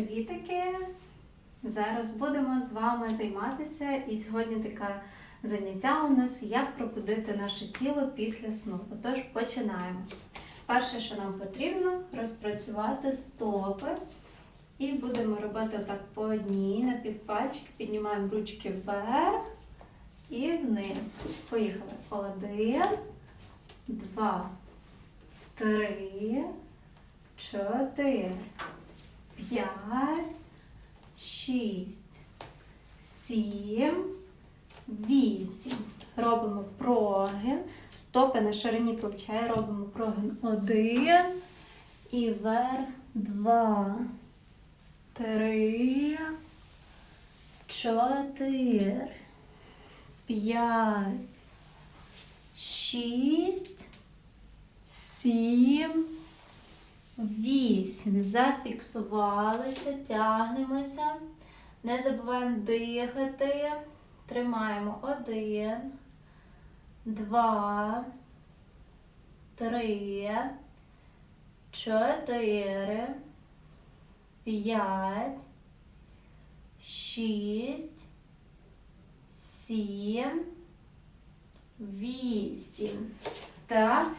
Привітики! Зараз будемо з вами займатися, і сьогодні таке заняття у нас як пробудити наше тіло після сну. Отож, починаємо. Перше, що нам потрібно, розпрацювати стопи. І будемо робити так по одній на півпачки. Піднімаємо ручки вверх і вниз. Поїхали. Один, два, три, чотири, п'ять, шість, сім, вісім. Робимо прогин. Стопи на ширині плеча. Робимо прогин. Один. І вверх. Два. Три. Чотири. П'ять. Шість. Сім. Вісім. Зафіксувалися, тягнемося. Не забуваємо дихати. Тримаємо один, два, три, чотири, п'ять, шість, сім, вісім. Так.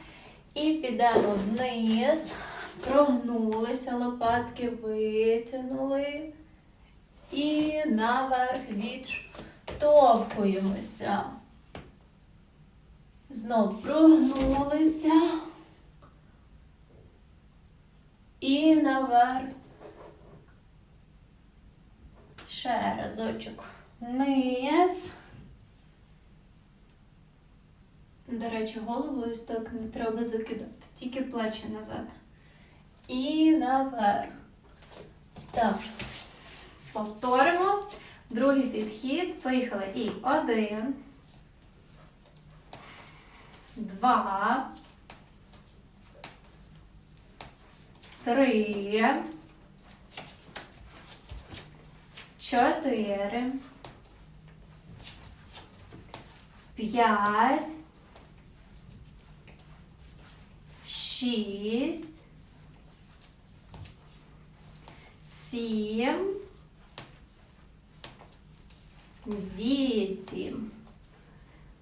І підемо вниз. Прогнулися, лопатки витягнули. І наверх відштовхуємося. Знов прогнулися. І наверх. Ще разочок. Вниз. До речі, голову ось так не треба закидати. Тільки плечі назад. І наверх. Так. Повторимо. Другий підхід. Поїхали. І один. Два. Три. Чотири. П'ять. Шість. Сім. Вісім.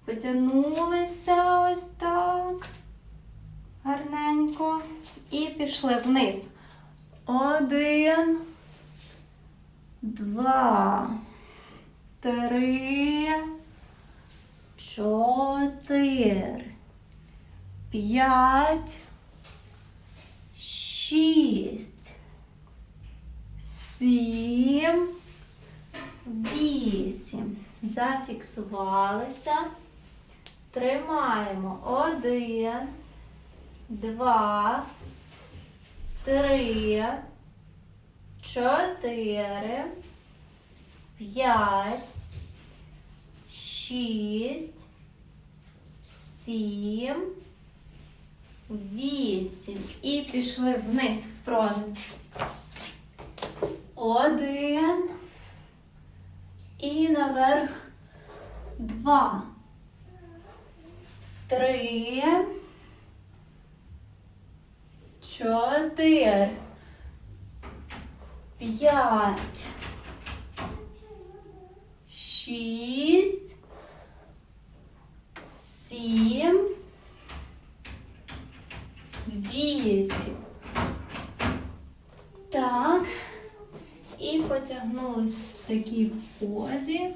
Потягнулися ось так. Гарненько. І пішли вниз. Один. Два. Три. Чотири. П'ять. Шість. Сім. Вісім. Зафіксувалися. Тримаємо. Один, два, три, чотири, п'ять, шість, сім, вісім. І пішли вниз в прогин. Один. І наверх два, три, чотири, п'ять, шість, сім, вісім. Так. І в такій позі.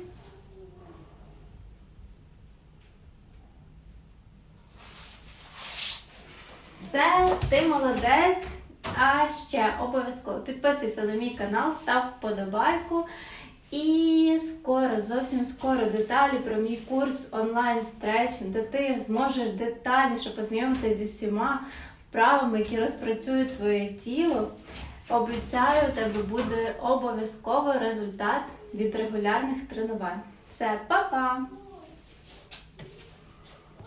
Все, ти молодець. А ще обов'язково підписуйся на мій канал, став вподобайку. І скоро, зовсім скоро деталі про мій курс онлайн стретчинг, де ти зможеш детальніше познайомитися зі всіма вправами, які розпрацюють твоє тіло. Обіцяю, у тебе буде обов'язково результат від регулярних тренувань. Все, па-па!